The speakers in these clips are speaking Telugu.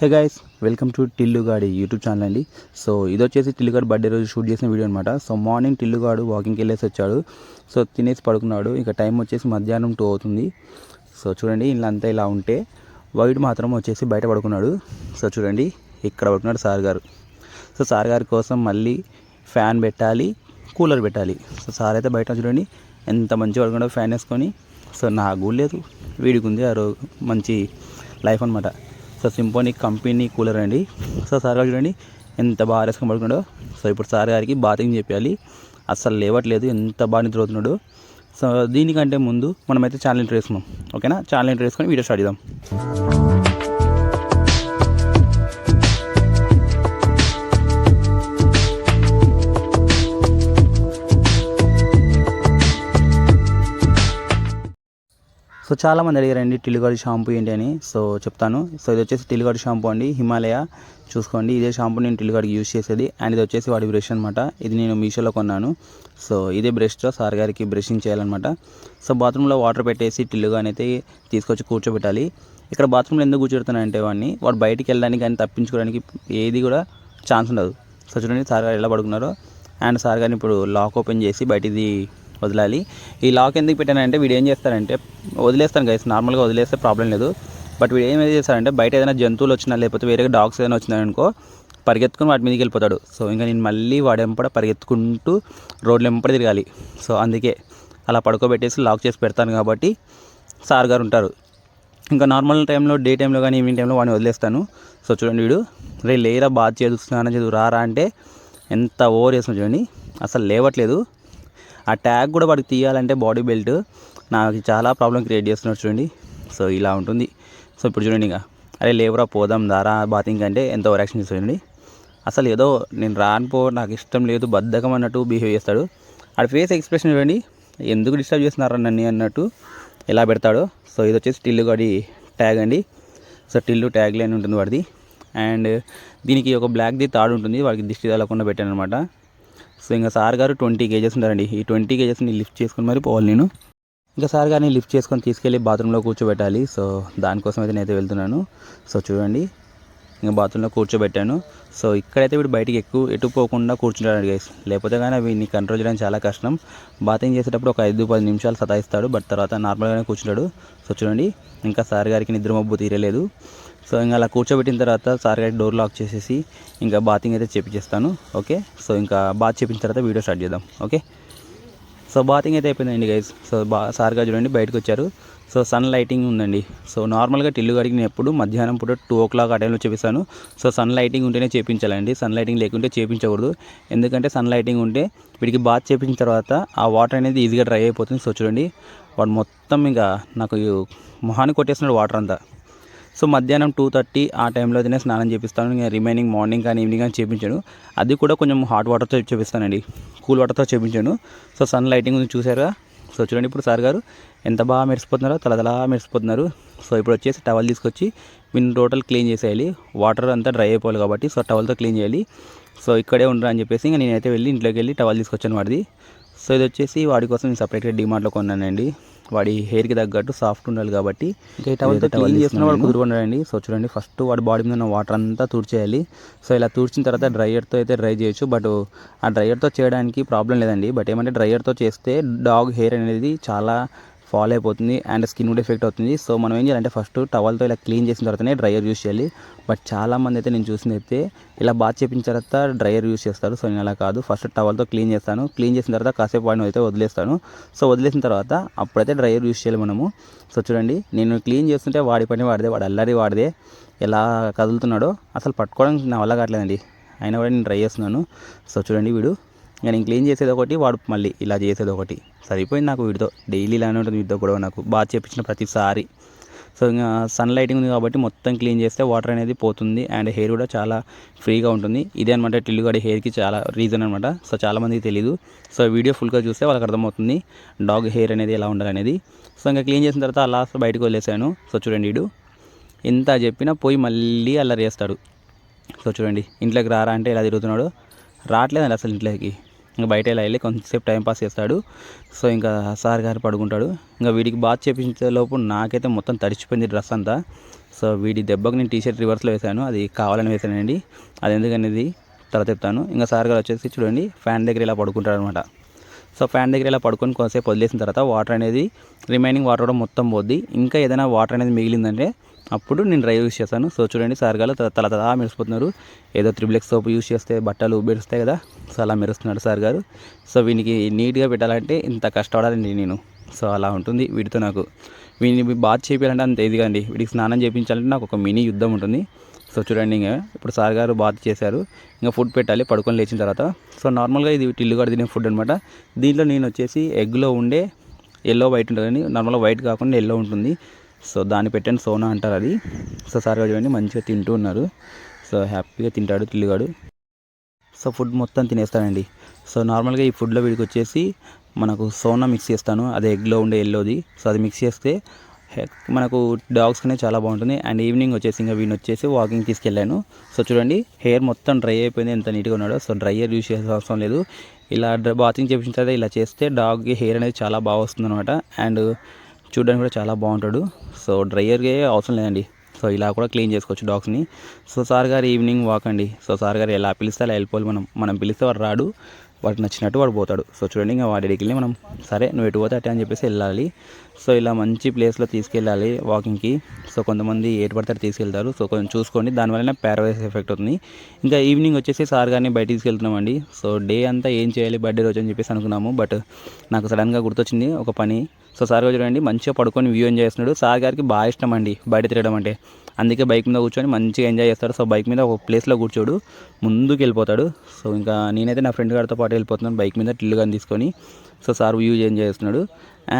హే గైస్ వెల్కమ్ టు టిల్లుగాడి యూట్యూబ్ ఛానల్ అండి. సో ఇది వచ్చేసి టిల్లుగాడు బర్త్డే రోజు షూట్ చేసిన వీడియో అనమాట సో మార్నింగ్ టిల్లుగాడు వాకింగ్కి వెళ్ళేసి వచ్చాడు. సో తినేసి పడుకున్నాడు. ఇక టైం వచ్చేసి మధ్యాహ్నం టూ అవుతుంది. సో చూడండి ఇలా అంతా ఇలా ఉంటే వైట్ మాత్రం వచ్చేసి బయట పడుకున్నాడు. సో చూడండి ఇక్కడ పడుకున్నాడు సార్ గారు. సో సార్ గారి కోసం మళ్ళీ ఫ్యాన్ పెట్టాలి కూలర్ పెట్టాలి. సో సార్ అయితే బయట చూడండి ఎంత మంచిగా పడుకున్నాడో ఫ్యాన్ వేసుకొని. సో నాకు కూడా లేదు. వీడికి ఉంది ఆ రోజు మంచి లైఫ్ అనమాట సో సింపోనిక్ కంపెనీ కూలర్ అండి. సో సార్ గారు చూడండి ఎంత బాగా వేసుకొని పడుకున్నాడో సో ఇప్పుడు సార్ గారికి బాతింగ్ చెప్పాలి. అస్సలు లేవట్లేదు ఎంత బాగా నిద్రపోతున్నాడు సో దీనికంటే ముందు మనమైతే ఛానల్ ఎంటర్ చేసుకున్నాం ఓకేనా? ఛానల్ ఎంటర్ వీడియో స్టార్ట్ చేద్దాం. సో చాలామంది అడిగారండి టిల్లుగాడి షాంపూ ఏంటి అని. సో చెప్తాను. సో ఇది వచ్చేసి టిల్లుగాడి షాంపూ అండి హిమాలయ. చూసుకోండి ఇదే షాంపూ నేను టిల్లుగాడికి యూజ్ చేసేది. అండ్ ఇది వచ్చేసి వాడి బ్రష్ అనమాట ఇది నేను మీషోలో కొన్నాను. సో ఇదే బ్రష్తో సార్ గారికి బ్రషింగ్ చేయాలన్నమాట. సో బాత్రూంలో వాటర్ పెట్టేసి టిల్లుగానైతే తీసుకొచ్చి కూర్చోబెట్టాలి. ఇక్కడ బాత్రూంలో ఎందుకు కూర్చోబెడుతున్నానంటే వాడిని వాడు బయటికి వెళ్ళడానికి కానీ తప్పించుకోవడానికి ఏది కూడా ఛాన్స్ ఉండదు. సో చూడండి సార్ గారు ఎలా పడుకున్నారో. అండ్ సార్ గారిని ఇప్పుడు లాక్ ఓపెన్ చేసి బయటిది వదలాలి. ఈ లాక్ ఎందుకు పెట్టానంటే వీడు ఏం చేస్తారంటే వదిలేస్తాను గైస్ నార్మల్గా వదిలేస్తే ప్రాబ్లం లేదు. బట్ వీడు ఏం చేస్తారంటే బయట ఏదైనా జంతువులు వచ్చినా లేకపోతే వేరే డాగ్స్ ఏదైనా వచ్చినాయనుకో పరిగెత్తుకుని వాటి మీదకి వెళ్ళిపోతాడు. సో ఇంకా నేను మళ్ళీ వాడి వెంపడ పరిగెత్తుకుంటూ రోడ్ల వెంపడ తిరగాలి. సో అందుకే అలా పడుకోబెట్టేసి లాక్ చేసి పెడతాను కాబట్టి సార్ గారు ఉంటారు. ఇంకా నార్మల్ టైంలో డే టైంలో కానీ ఈవినింగ్ టైంలో వాడిని వదిలేస్తాను. సో చూడండి వీడు రే లేరా బాధ స్నానం చదువు రారా అంటే ఎంత ఓవర్ చేస్తున్నా చూడండి. అసలు లేవట్లేదు. ఆ ట్యాగ్ కూడా వాడికి తీయాలంటే బాడీ బెల్ట్ నాకు చాలా ప్రాబ్లం క్రియేట్ చేస్తున్నాడు చూడండి. సో ఇలా ఉంటుంది. సో ఇప్పుడు చూడండి ఇంకా. అరే లేవరా పోదాం దారా బాతింగ్ అంటే ఎంత ఓవర్ యాక్షన్ చూడండి. అసలు ఏదో నేను రానిపో నాకు ఇష్టం లేదు బద్ధకం అన్నట్టు బిహేవ్ చేస్తాడు. ఆడ ఫేస్ ఎక్స్ప్రెషన్ చూడండి. ఎందుకు డిస్టర్బ్ చేస్తున్నారా నన్ను అన్నట్టు ఎలా పెడతాడో. సో ఇది వచ్చేసి టిల్లు గడి ట్యాగ్ అండి. సో టిల్లు ట్యాగ్ లైన్ ఉంటుంది వాడిది. అండ్ దీనికి ఒక బ్లాక్ది తాడు ఉంటుంది. వాడికి దిష్టి తగలకుండా పెట్టాను అనమాట సో ఇంకా సార్ గారు ట్వంటీ కేజెస్ ఉంటారండి. ఈ ట్వంటీ కేజెస్ని లిఫ్ట్ చేసుకుని మరి పోవాలి నేను. ఇంకా సార్ గారిని లిఫ్ట్ చేసుకొని తీసుకెళ్ళి బాత్రూంలో కూర్చోబెట్టాలి. సో దానికోసం అయితే నేనైతే వెళ్తున్నాను. సో చూడండి. ఇంకా బాత్రూంలో కూర్చోబెట్టాను. సో ఇక్కడైతే వీడు బయటికి ఎక్కువ ఎటు పోకుండా కూర్చుంటాడు గైస్ లేకపోతే కానీ వీడిని కంట్రోల్ చేయడం చాలా కష్టం. బాతింగ్ చేసేటప్పుడు ఒక ఐదు పది నిమిషాలు సతాయిస్తాడు. బట్ తర్వాత నార్మల్గానే కూర్చుంటాడు. సో చూడండి. ఇంకా సార్ గారికి నిద్ర మబ్బు తీరలేదు. సో ఇంకా అలా కూర్చోబెట్టిన తర్వాత సార్ గారికి డోర్ లాక్ చేసేసి ఇంకా బాతింగ్ అయితే చేపించేస్తాను ఓకే సో ఇంకా బాత్ చేపించిన తర్వాత వీడియో స్టార్ట్ చేద్దాం. ఓకే సో బాతింగ్ అయితే అయిపోయిందండి గైస్ సో బా సార్గా చూడండి బయటకు వచ్చారు. సో సన్ లైటింగ్ ఉందండి. సో నార్మల్గా టిల్లు గారికి నేను ఎప్పుడు మధ్యాహ్నం పూట టూ ఓ క్లాక్ ఆ టైంలో చూపిస్తాను. సో సన్ లైటింగ్ ఉంటేనే చేపించాలండి. సన్ లైటింగ్ లేకుంటే చేపించకూడదు. ఎందుకంటే సన్ లైటింగ్ ఉంటే వీడికి బాత్ చేపించిన తర్వాత ఆ వాటర్ అనేది ఈజీగా డ్రై అయిపోతుంది. సో చూడండి వాడు మొత్తం ఇంకా నాకు మొహాన్ని కొట్టేస్తున్నాడు వాటర్ అంతా. సో మధ్యాహ్నం టూ థర్టీ ఆ టైంలో అయితే స్నానం చేపిస్తాను. ఇంకా రిమైనింగ్ మార్నింగ్ కానీ ఈవినింగ్ కానీ చేపించాను. అది కూడా కొంచెం హాట్ వాటర్తో చేపిస్తానండి. కూల్ వాటర్తో చేపించాను. సో సన్ లైటింగ్ ఉంది చూసారా సో చూడండి ఇప్పుడు సార్ గారు ఎంత బాగా మెరిసిపోతున్నారో తలదలా మెరిసిపోతున్నారు. సో ఇప్పుడు వచ్చేసి టవల్ తీసుకొచ్చి వీళ్ళు టోటల్ క్లీన్ చేసేయాలి. వాటర్ అంతా డ్రై అయిపోవాలి కాబట్టి సో టవల్తో క్లీన్ చేయాలి. సో ఇక్కడే ఉండరు అని చెప్పేసి ఇంకా నేనైతే వెళ్ళి ఇంట్లోకి వెళ్ళి టవల్ తీసుకొచ్చాను వాడిది. సో ఇది వచ్చేసి వాడి కోసం నేను సపరేట్గా డిమార్ట్లో కొన్నానండి. వాడి హెయిర్కి తగ్గట్టు సాఫ్ట్ ఉండాలి కాబట్టి ఇంకా టవల్తో క్లీన్ చేస్తున్న వాడు కుదురుకున్నాడండి సో చూడండి ఫస్ట్ వాడి బాడీ మీద ఉన్న వాటర్ అంతా తుడిచేయాలి. సో ఇలా తుడిచిన తర్వాత డ్రైయర్తో అయితే డ్రై చేయొచ్చు బట్ ఆ డ్రైయర్తో చేయడానికి ప్రాబ్లం లేదండి. బట్ ఏమంటే డ్రైయర్తో చేస్తే డాగ్ హెయిర్ అనేది చాలా ఫాల్ అయిపోతుంది అండ్ స్కిన్ కూడా ఎఫెక్ట్ అవుతుంది. సో మనం ఏం చేయాలంటే ఫస్ట్ టవల్తో ఇలా క్లీన్ చేసిన తర్వాతనే డ్రైయర్ యూస్ చేయాలి. బట్ చాలామంది అయితే నేను చూసింది అయితే ఇలా బాత్ చేపించిన తర్వాత డ్రైయర్ యూస్ చేస్తారు. సో నేను అలా కాదు. ఫస్ట్ టవల్తో క్లీన్ చేస్తాను. క్లీన్ చేసిన తర్వాత కాసేపు వాడిని అయితే వదిలేస్తాను. సో వదిలేసిన తర్వాత అప్పుడైతే డ్రైయర్ యూస్ చేయాలి మనము. సో చూడండి నేను క్లీన్ చేస్తుంటే వాడి పని వాడిదే. వాడు అల్లరి వాడిదే. ఎలా కదులుతున్నాడో అసలు పట్టుకోవడానికి నా వల్ల కావట్లేదండి. అయినా కూడా నేను ట్రై చేస్తున్నాను. సో చూడండి వీడు. ఇంకా నేను క్లీన్ చేసేది ఒకటి వాడు మళ్ళీ ఇలా చేసేది ఒకటి. సరిపోయింది నాకు వీటితో డైలీ ఇలానే ఉంటుంది వీటితో కూడా నాకు. బాగా చేపించిన ప్రతిసారి. సో ఇంకా సన్ లైటింగ్ ఉంది కాబట్టి మొత్తం క్లీన్ చేస్తే వాటర్ అనేది పోతుంది అండ్ హెయిర్ కూడా చాలా ఫ్రీగా ఉంటుంది. ఇదే అనమాట టిల్లుగాడి హెయిర్కి చాలా రీజన్ అనమాట సో చాలామందికి తెలియదు సో వీడియో ఫుల్గా చూస్తే వాళ్ళకి అర్థమవుతుంది డాగ్ హెయిర్ అనేది ఎలా ఉండాలనేది. సో ఇంకా క్లీన్ చేసిన తర్వాత అలా బయటకు వదిలేసాను. సో చూడండి వీడు. ఎంత చెప్పినా పోయి మళ్ళీ అల్లరి చేస్తాడు. సో చూడండి. ఇంట్లోకి రారా అంటే ఇలా తిరుగుతున్నాడు? రావట్లేదండి అసలు ఇంట్లోకి. బయట ఇలా వెళ్ళి కొంతసేపు టైం పాస్ చేస్తాడు. సో ఇంకా సార్ గారు పడుకుంటాడు. ఇంకా వీడికి బాత్ చేపించే లోపు నాకైతే మొత్తం తడిచిపోయింది డ్రెస్ అంతా. సో వీడి దెబ్బకి నేను టీషర్ట్ రివర్స్లో వేశాను. అది కావాలని వేశానండి. అది ఎందుకనేది తర్వాత చెప్తాను ఇంకా సార్ గారు వచ్చేసి చూడండి ఫ్యాన్ దగ్గర ఇలా పడుకుంటాడు అనమాట సో ఫ్యాన్ దగ్గర ఇలా పడుకొని కొంతసేపు వదిలేసిన తర్వాత వాటర్ అనేది రిమైనింగ్ వాటర్ కూడా మొత్తం పోద్ది. ఇంకా ఏదైనా వాటర్ అనేది మిగిలిందంటే అప్పుడు నేను డ్రై యూస్ చేస్తాను. సో చూడండి సార్ గారు తల తల తలా మెరిసిపోతున్నారు. ఏదో త్రిబ్లెక్స్ సోప్ యూస్ చేస్తే బట్టలు మెరుస్తాయి కదా సో అలా మెరుస్తున్నాడు సార్ గారు. సో వీనికి నీట్గా పెట్టాలంటే ఇంత కష్టపడాలండి నేను. సో అలా ఉంటుంది వీటితో నాకు. వీని బాత్ చేయాలంటే అంత ఇదిగా అండి వీడికి స్నానం చేయించాలంటే నాకు ఒక మినీ యుద్ధం ఉంటుంది. సో చూడండి ఇంకా ఇప్పుడు సార్ గారు బాత్ చేశారు. ఇంకా ఫుడ్ పెట్టాలి పడుకొని లేచిన తర్వాత. సో నార్మల్గా ఇది టిల్లుగాడు తినే ఫుడ్ అనమాట దీంట్లో నేను వచ్చేసి ఎగ్లో ఉండే ఎల్లో వైట్ ఉంటుంది నార్మల్గా వైట్ కాకుండా ఎల్లో ఉంటుంది. సో దాన్ని పెట్టండి సోనా అంటారు అది. సో సార్ గారు చూడండి మంచిగా తింటూ ఉన్నారు. సో హ్యాపీగా తింటాడు తిల్లుగాడు సో ఫుడ్ మొత్తం తినేస్తానండి. సో నార్మల్గా ఈ ఫుడ్లో వీడికి వచ్చేసి మనకు సోనా మిక్స్ చేస్తాను. అదే ఎగ్లో ఉండే ఎల్లోది. సో అది మిక్స్ చేస్తే మనకు డాగ్స్ అనేది చాలా బాగుంటుంది. అండ్ ఈవినింగ్ వచ్చేసి ఇంకా వీడిని వచ్చేసి వాకింగ్ తీసుకెళ్ళాను. సో చూడండి హెయిర్ మొత్తం డ్రై అయిపోయింది. ఎంత నీట్గా ఉన్నాడో. సో డ్రైయర్ యూస్ చేసే అవసరం లేదు. ఇలా బాతింగ్ చేపించిన తర్వాత ఇలా చేస్తే డాగ్కి హెయిర్ అనేది చాలా బాగా వస్తుంది అనమాట అండ్ చూడడానికి కూడా చాలా బాగుంటాడు. సో డ్రైయర్కే అవసరం లేదండి. సో ఇలా కూడా క్లీన్ చేసుకోవచ్చు డాగ్స్ని సో సార్ గారు ఈవినింగ్ వాక్ అండి. సో సార్ గారు ఎలా పిలిస్తే అలా వెళ్ళిపోవాలి మనం మనం పిలిస్తే వాడు రాడు. వాడికి నచ్చినట్టు వాడు పోతాడు. సో చూడండి ఇంకా వాడి దగ్గరికి మనం సరే నువ్వు ఎటు పోతే అటే అని చెప్పేసి వెళ్ళాలి. సో ఇలా మంచి ప్లేస్లో తీసుకెళ్ళాలి వాకింగ్కి. సో కొంతమంది ఏటు పడతారు తీసుకెళ్తారు. సో కొంచెం చూసుకోండి దానివల్ల ప్యారవైజ్ ఎఫెక్ట్ అవుతుంది. ఇంకా ఈవినింగ్ వచ్చేసి సార్ గారిని బయట తీసుకెళ్తున్నామండి. సో డే అంతా ఏం చేయాలి బర్త్డే రోజు అని చెప్పేసి అనుకున్నాము. బట్ నాకు సడన్గా గుర్తొచ్చింది ఒక పని. సో సార్ గారు చూడండి మంచిగా పడుకొని వ్యూ ఎంజాయ్ చేస్తున్నాడు. సార్ గారికి బాగా ఇష్టం అండి బయట తిరగడం అంటే. అందుకే బైక్ మీద కూర్చొని మంచిగా ఎంజాయ్ చేస్తాడు. సో బైక్ మీద ఒక ప్లేస్లో కూర్చోడు. ముందుకు వెళ్ళిపోతాడు సో ఇంకా నేనైతే నా ఫ్రెండ్ గారితో పాటు వెళ్ళిపోతున్నాను. బైక్ మీద టిల్లుగాని తీసుకొని. సో సార్ వ్యూ ఎంజాయ్ చేస్తున్నాడు.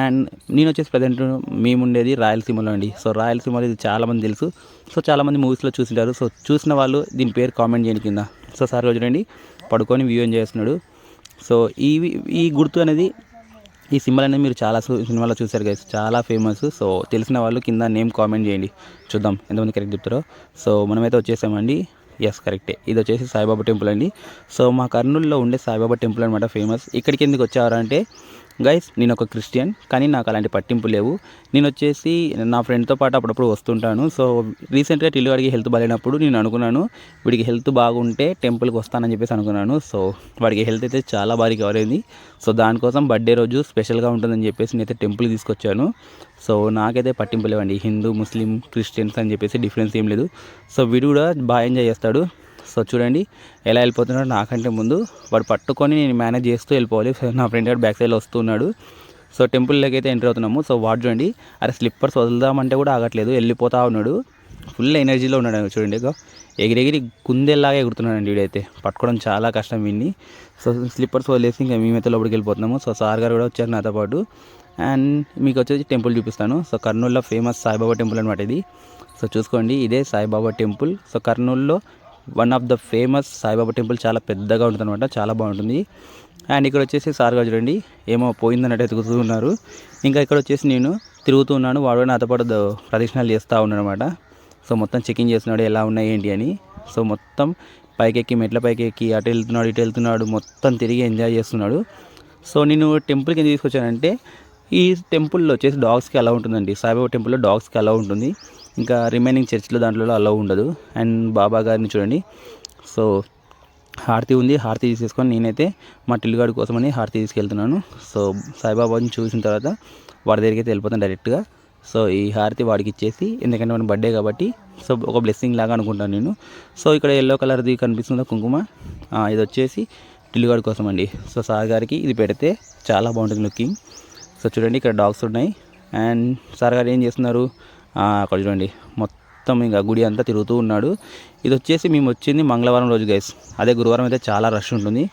అండ్ నేను వచ్చేసి ప్రజెంట్ మేము ఉండేది రాయలసీమలో అండి. సో రాయలసీమలో ఇది చాలామంది తెలుసు. సో చాలామంది మూవీస్లో చూసింటారు. సో చూసిన వాళ్ళు దీని పేరు కామెంట్ చేయండి కింద. సో సార్ రోజు చూడండి పడుకొని వ్యూ ఎంజాయ్ చేస్తున్నాడు. సో ఈ ఈ గుర్తు అనేది ఈ సింబల్ అనేది మీరు చాలా సినిమాలో చూశారు గైస్ చాలా ఫేమస్ సో తెలిసిన వాళ్ళు కింద నేమ్ కామెంట్ చేయండి. చూద్దాం ఎంతమంది కరెక్ట్ చెప్తారో. సో మనమైతే వచ్చేసామండి. ఎస్ కరెక్టే ఇది వచ్చేసి సాయిబాబా టెంపుల్ అండి. సో మా కర్నూలులో ఉండే సాయిబాబా టెంపుల్ అనమాట ఫేమస్ ఇక్కడికి ఎందుకు వచ్చారంటే గైస్ నేను ఒక క్రిస్టియన్ కానీ నాకు అలాంటి పట్టింపు లేవు. నేను వచ్చేసి నా ఫ్రెండ్తో పాటు అప్పుడప్పుడు వస్తుంటాను. సో రీసెంట్గా టిల్లుగాడికి హెల్త్ బాగాలేనప్పుడు నేను అనుకున్నాను వీడికి హెల్త్ బాగుంటే టెంపుల్కి వస్తానని చెప్పేసి అనుకున్నాను. సో వాడికి హెల్త్ అయితే చాలా బాగా కవర్ అయింది. సో దానికోసం బర్త్డే రోజు స్పెషల్గా ఉంటుందని చెప్పేసి నేనైతే టెంపుల్ తీసుకొచ్చాను. సో నాకైతే పట్టింపు లేవండి. హిందూ ముస్లిం క్రిస్టియన్స్ అని చెప్పేసి డిఫరెన్స్ ఏం లేదు. సో వీడు కూడా బాగా ఎంజాయ్ చేస్తాడు. సో చూడండి ఎలా వెళ్ళిపోతున్నాడు నాకంటే ముందు. వాడు పట్టుకొని నేను మేనేజ్ చేస్తూ వెళ్ళిపోవాలి. సో నా ఫ్రెండ్ వాడు బ్యాక్ సైడ్ వస్తున్నాడు. సో టెంపుల్లోకి అయితే ఎంటర్ అవుతున్నాము. సో వాడు చూడండి అరే స్లిప్పర్స్ వదులుదామంటే కూడా ఆగట్లేదు. వెళ్ళిపోతా ఉన్నాడు. ఫుల్ ఎనర్జీలో ఉన్నాడు చూడండి. ఇగో ఎగిరెగిరి కుందేలాగా ఎగురుతున్నాడండి వీడైతే. పట్టుకోవడం చాలా కష్టం వీడిని. సో స్లిప్పర్స్ వదిలేసి ఇంకా మేమైతే లోపలికి వెళ్ళిపోతున్నాము. సో సార్ గారు కూడా వచ్చారు నాతో పాటు. అండ్ మీకు వచ్చేసి టెంపుల్ చూపిస్తాను. సో కర్నూలులో ఫేమస్ సాయిబాబా టెంపుల్ అనమాట ఇది. సో చూసుకోండి ఇదే సాయిబాబా టెంపుల్ సో కర్నూలులో one of the famous Saibaba temple చాలా పెద్దగా ఉంటుంది అనమాట చాలా బాగుంటుంది. అండ్ ఇక్కడ వచ్చేసి సార్ గారు చూడండి ఏమో పోయిందన్నట్టు ఎదుగుతూ ఉన్నారు. ఇంకా ఇక్కడ వచ్చేసి నేను తిరుగుతూ ఉన్నాను వాడు నాతో పాటు ప్రదక్షిణాలు చేస్తూ ఉన్నాడు అనమాట సో మొత్తం చెకింగ్ చేస్తున్నాడు ఎలా ఉన్నాయి ఏంటి అని. సో మొత్తం పైకెక్కి మెట్ల పైకి ఎక్కి అటు వెళ్తున్నాడు ఇటు వెళ్తున్నాడు మొత్తం తిరిగి ఎంజాయ్ చేస్తున్నాడు. సో నేను టెంపుల్కి ఎందుకు తీసుకొచ్చానంటే ఈ టెంపుల్లో వచ్చేసి డాగ్స్కి అలా ఉంటుందండి. సాయిబాబా టెంపుల్లో డాగ్స్కి అలా ఉంటుంది. ఇంకా రిమైనింగ్ చర్చిలో దాంట్లో అలా ఉండదు. అండ్ బాబా గారిని చూడండి. సో హారతి ఉంది. హారతి తీసేసుకొని నేనైతే మా టిల్లుగాడి కోసమని హారతి తీసుకెళ్తున్నాను. సో సాయిబాబాని చూసిన తర్వాత వాడి దగ్గరికి అయితే వెళ్ళిపోతాను డైరెక్ట్గా సో ఈ హారతి వాడికి ఇచ్చేసి ఎందుకంటే మన బర్త్డే కాబట్టి సో ఒక బ్లెస్సింగ్ లాగా అనుకుంటాను నేను. సో ఇక్కడ ఎల్లో కలర్ది కనిపిస్తుందో? కుంకుమ? ఇది వచ్చేసి టిల్లుగాడి కోసం అండి సో సార్ గారికి ఇది పెడితే చాలా బాగుంటుంది లుకింగ్ సో చూడండి ఇక్కడ డాగ్స్ ఉన్నాయి. అండ్ సార్ గారు ఏం చేస్తున్నారు? అక్కడ చూడండి. మొత్తం ఇంకా గుడి అంతా తిరుగుతూ ఉన్నాడు. ఇది వచ్చేసి మేము వచ్చింది మంగళవారం రోజు గైస్ అదే గురువారం అయితే చాలా రష్ ఉంటుంది.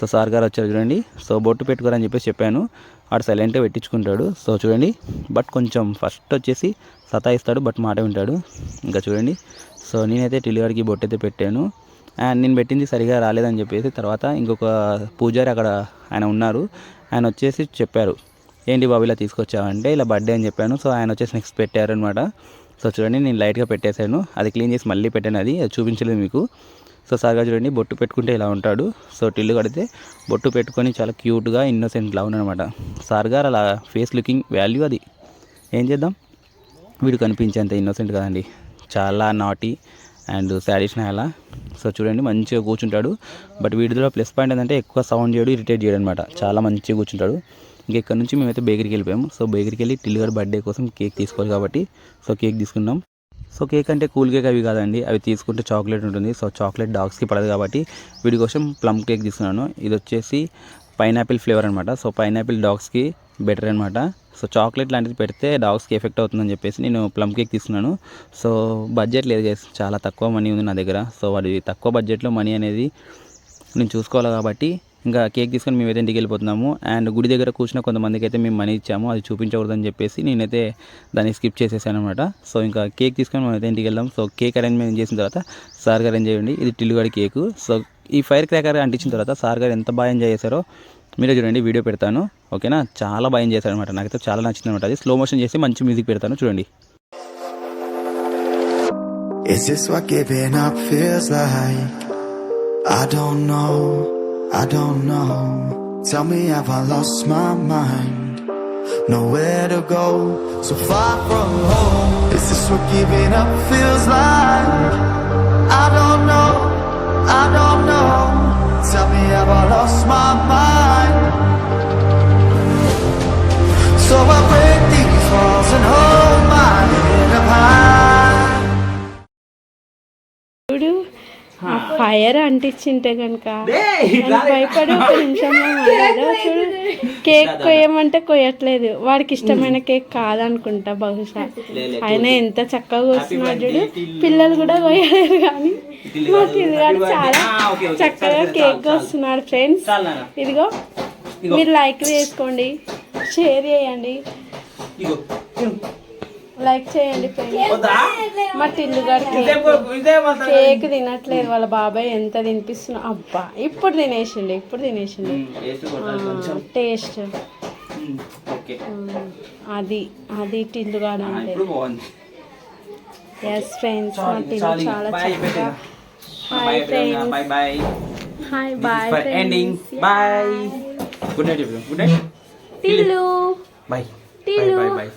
సో సార్ గారు వచ్చారు చూడండి. సో బొట్టు పెట్టుకోరని చెప్పేసి చెప్పాను. వాడు సైలెంట్గా పెట్టించుకుంటాడు. సో చూడండి. బట్ కొంచెం ఫస్ట్ వచ్చేసి సతాయిస్తాడు బట్ మాట వింటాడు. ఇంకా చూడండి. సో నేనైతే టిల్లిగాడికి బొట్టు అయితే పెట్టాను. అండ్ నేను పెట్టింది సరిగా రాలేదని చెప్పేసి తర్వాత ఇంకొక పూజారి అక్కడ ఆయన ఉన్నారు. ఆయన వచ్చేసి చెప్పారు. ఏంటి బాబు ఇలా తీసుకొచ్చావంటే ఇలా బర్త్డే అని చెప్పాను. సో ఆయన వచ్చేసి నెక్స్ట్ పెట్టారనమాట సో చూడండి నేను లైట్గా పెట్టేశాను. అది క్లీన్ చేసి మళ్ళీ పెట్టాను. అది అది చూపించలేదు మీకు. సో సార్గా చూడండి బొట్టు పెట్టుకుంటే ఇలా ఉంటాడు. సో టిల్లు కడితే బొట్టు పెట్టుకొని చాలా క్యూట్గా ఇన్నోసెంట్లా ఉన్నాడనమాట సార్ గారు అలా ఫేస్ లుకింగ్ వాల్యూ అది. ఏం చేద్దాం? వీడు కనిపించేంత ఇన్నోసెంట్ కదండి. చాలా నాటి అండ్ శాడిషన్ అలా సో చూడండి మంచిగా కూర్చుంటాడు. బట్ వీడిలో ప్లస్ పాయింట్ ఏంటంటే ఎక్కువ సౌండ్ చేయడు ఇరిటేట్ చేయడం అనమాట చాలా మంచిగా కూర్చుంటాడు. ఇంకా ఇక్కడ నుంచి మేమైతే బేకరీకి వెళ్ళిపోయాము. సో బేకరీకి వెళ్ళి టిల్లు గారి బర్త్డే కోసం కేక్ తీసుకోవాలి కాబట్టి సో కేక్ తీసుకున్నాం. సో కేక్ అంటే కూల్ కేక్ అవి కాదండి. అవి తీసుకుంటే చాక్లెట్ ఉంటుంది. సో చాక్లెట్ డాగ్స్కి పడదు కాబట్టి వీడి కోసం ప్లమ్ కేక్ తీసుకున్నాను. ఇది వచ్చేసి పైనాపిల్ ఫ్లేవర్ అనమాట సో పైనాపిల్ డాగ్స్కి బెటర్ అనమాట సో చాక్లెట్ లాంటిది పెడితే డాగ్స్కి ఎఫెక్ట్ అవుతుందని చెప్పేసి నేను ప్లమ్ కేక్ తీసుకున్నాను. సో బడ్జెట్ లేదు గైస్ చాలా తక్కువ మనీ ఉంది నా దగ్గర. సో వాడి తక్కువ బడ్జెట్లో మనీ అనేది నేను చూసుకోవాలి కాబట్టి ఇంకా కేక్ తీసుకొని మేమైతే ఇంటికి వెళ్ళిపోతున్నాము. అండ్ గుడి దగ్గర కూర్చున్న కొంతమందికి అయితే మేము మనీ ఇచ్చాము. అది చూపించకూడదని చెప్పేసి నేనైతే దాన్ని స్కిప్ చేసేసాను అనమాట సో ఇంకా కేక్ తీసుకొని మేమైతే ఇంటికి వెళ్దాం. సో కేక్ అరేంజ్మెంట్ చేసిన తర్వాత సార్ గారు ఎంజాయ్ చేయండి. ఇది టిల్లుగాడి కేకు. సో ఈ ఫైర్ క్రాకర్ అంటించిన తర్వాత సార్ గారు ఎంత బాగా ఎంజాయ్ చేశారో మీరే చూడండి వీడియో పెడతాను. ఓకేనా? చాలా బాగా ఎంజాయ్ చేశారు అనమాట నాకైతే చాలా నచ్చింది అనమాట అది. స్లో మోషన్ చేసి మంచి మ్యూజిక్ పెడతాను. చూడండి. Is this what giving up feels like? I don't know, I don't know. Tell me have I lost my mind? Nowhere to go, so far from home. Is this what giving up feels like? I don't know, I don't know. Tell me have I lost my mind? So I fire అంటించింటే కనుక భయపడి ఒక నిమిషంలో మారాడు చూడు. కేక్ కొయ్యమంటే కొయ్యట్లేదు. వాడికి ఇష్టమైన కేక్ కాదనుకుంటా బహుశా. ఆయన ఎంత చక్కగా కూర్చున్నాడు చూడు. పిల్లలు కూడా కొయ్యలేరు కానీ మా పిల్లగాడు చాలా చక్కగా కేక్ వస్తున్నాడు ఫ్రెండ్స్ ఇదిగో మీరు లైక్ వేసుకోండి షేర్ చేయండి. లైక్ చేయండి ఫ్రెండ్స్ మా టిల్లుగాడు కేక్ తినట్లేదు వాళ్ళ బాబాయ్ ఎంత తినిపిస్తున్నా. అబ్బా ఇప్పుడు తినేసిండు ఇప్పుడు తినేసిండు. టేస్ట్ అది అది టిల్లుగాడు అంటే. ఎస్ ఫ్రెండ్స్ మా టిల్లు చాలా చక్కగా. Hi friends hi bye ending bye good night good night Tillu bye Tillu bye bye